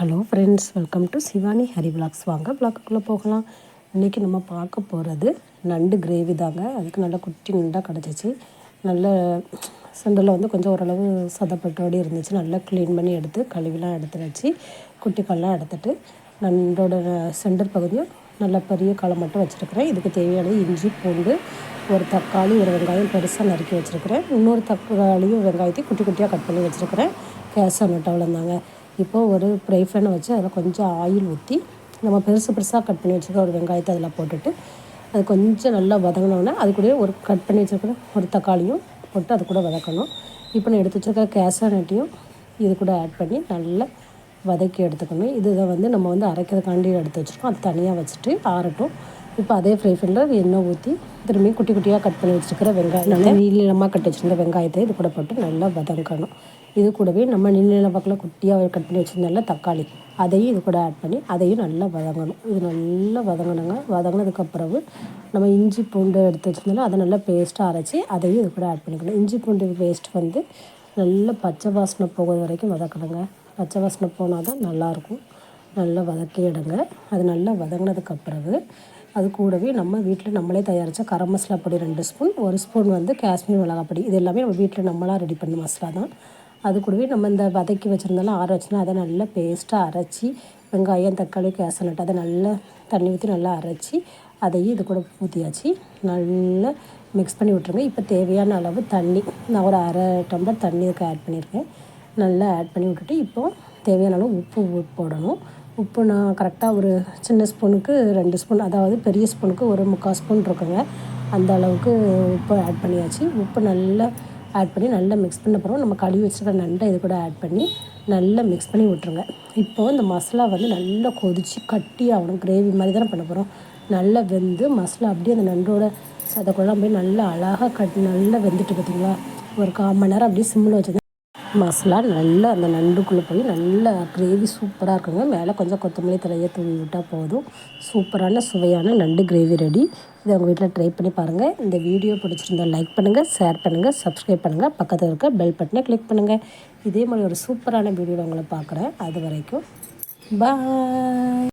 Hello friends welcome to Shivani Hari blogs வாங்க பிளாக்குள்ளே போகலாம். இன்றைக்கி நம்ம பார்க்க போகிறது நண்டு கிரேவி தாங்க. அதுக்கு நல்லா குட்டி நண்டாக கிடச்சிச்சு. நல்ல சென்டரில் வந்து கொஞ்சம் ஓரளவு சதப்பட்டோடு இருந்துச்சு. நல்லா க்ளீன் பண்ணி எடுத்து கழுவிலாம் எடுத்து வச்சு குட்டிக்கல்லாம் எடுத்துட்டு நண்டோட சென்டர் பகுதியும் நல்ல பெரிய களை மட்டும் வச்சுருக்கிறேன். இதுக்கு தேவையான இஞ்சி பூண்டு ஒரு தக்காளி ஒரு வெங்காயம் பெருசாக நறுக்கி வச்சுருக்கிறேன். இன்னொரு தக்காளியும் வெங்காயத்தையும் குட்டி குட்டியாக கட் பண்ணி வச்சுருக்கிறேன். கேஸ் நட்டு அவ்வளோந்தாங்க இப்போது ஒரு ஃப்ரை ஃபேனை வச்சு அதில் கொஞ்சம் ஆயில் ஊற்றி நம்ம பெருசு பெருசாக கட் பண்ணி வச்சுருக்க ஒரு வெங்காயத்தை அதில் போட்டுட்டு அது கொஞ்சம் நல்லா வதங்கினோடனே அது கூட ஒரு கட் பண்ணி வச்சுருக்கிற ஒரு தக்காளியும் போட்டு அது கூட வதக்கணும். இப்போ நான் எடுத்து வச்சுருக்க கேசானட்டையும் இது கூட ஆட் பண்ணி நல்லா வதக்கி எடுத்துக்கணும். இதுதான் வந்து நம்ம வந்து அரைக்கிறதுக்காண்டி எடுத்து வச்சுருக்கோம். அது தனியாக வச்சுட்டு ஆறட்டும். இப்போ அதே ஃப்ரை ஃபேனில் எண்ணெய் ஊற்றி திரும்பி குட்டி குட்டியாக கட் பண்ணி வச்சுருக்கிற வெங்காயம் நல்லா நீளமாக கட் வச்சுருந்த வெங்காயத்தை இது கூட போட்டு நல்லா வதங்கணும். இது கூடவே நம்ம நீல பக்கத்தில் குட்டியாக கட் பண்ணி வச்சுருந்தால தக்காளி. அதையும் இது கூட ஆட் பண்ணி அதையும் நல்லா வதங்கணும். இது நல்லா வதங்கணுங்க வதங்கினதுக்கப்புறவு நம்ம இஞ்சி பூண்டு எடுத்து வச்சுருந்தாலும் அதை நல்லா பேஸ்ட்டாக அரைச்சி அதையும் இது கூட ஆட் பண்ணிக்கணும். இஞ்சி பூண்டு பேஸ்ட் வந்து நல்லா பச்சை வாசனை போகிறது வரைக்கும் வதக்கணுங்க. பச்சை வாசனை போனால் தான் நல்லாயிருக்கும் நல்லா வதக்கி எடுங்க அது நல்லா வதங்கினதுக்கு பிறகு அது கூடவே நம்ம வீட்டில் நம்மளே தயாரித்த கரம் மசாலா பொடி ரெண்டு ஸ்பூன் ஒரு ஸ்பூன் வந்து காஷ்மீர் மிளகாய் பொடி. இது எல்லாமே நம்ம வீட்டில் நம்மளாக ரெடி பண்ண மசாலா தான். அது கூடவே நம்ம இந்த வதக்கி வச்சுருந்தாலும் ஆற வச்சுனா அதை நல்லா பேஸ்ட்டாக அரைச்சி வெங்காயம் தக்காளி கேசனட் அதை நல்லா தண்ணி ஊற்றி நல்லா அரைச்சி அதையும் இது கூட ஊற்றியாச்சு நல்லா மிக்ஸ் பண்ணி விட்ருங்க இப்போ தேவையான அளவு தண்ணி நான் ஒரு அரை டம்ளர் தண்ணி இதுக்கு ஆட் பண்ணியிருக்கேன். நல்லா ஆட் பண்ணி விட்டுட்டு இப்போது தேவையான அளவு உப்பு போடணும். உப்பு நான் கரெக்டாக ஒரு சின்ன ஸ்பூனுக்கு ரெண்டு ஸ்பூன் அதாவது பெரிய ஸ்பூனுக்கு ஒரு முக்கால் ஸ்பூன் இருக்குங்க. அந்த அளவுக்கு உப்பு ஆட் பண்ணியாச்சு. உப்பு நல்லா ஆட் பண்ணி நல்லா மிக்ஸ் பண்ண பிறகு நம்ம கழுவி வச்சுருக்க நண்டை இது கூட ஆட் பண்ணி நல்லா மிக்ஸ் பண்ணி விட்ருங்க இப்போது இந்த மசாலா வந்து நல்லா கொதித்து கட்டி ஆகணும். கிரேவி மாதிரி தானே பண்ண போகிறோம் நல்லா வெந்து மசாலா அப்படியே அந்த நண்டோட சதக்குள்ளலாம் அப்படியே நல்லா அழகாக கட் நல்லா வெந்துட்டு பார்த்திங்களா ஒரு கால் மணி நேரம் அப்படியே சிம்மில் வச்சு மசாலா நல்லா அந்த நண்டுக்குள்ளே போய் நல்லா கிரேவி சூப்பராக இருக்குங்க. மேலே கொஞ்சம் கொத்தமல்லி தலையை தூவி விட்டால் போதும். சூப்பரான சுவையான நண்டு கிரேவி ரெடி இதை உங்கள் வீட்டில் ட்ரை பண்ணி பாருங்கள் இந்த வீடியோ பிடிச்சிருந்தால் லைக் பண்ணுங்கள் ஷேர் பண்ணுங்கள் சப்ஸ்கிரைப் பண்ணுங்கள் பக்கத்தில் இருக்க பெல் பட்டனை கிளிக் பண்ணுங்கள் இதே மாதிரி ஒரு சூப்பரான வீடியோவில் உங்களை பார்க்குறேன். அது வரைக்கும் பாய்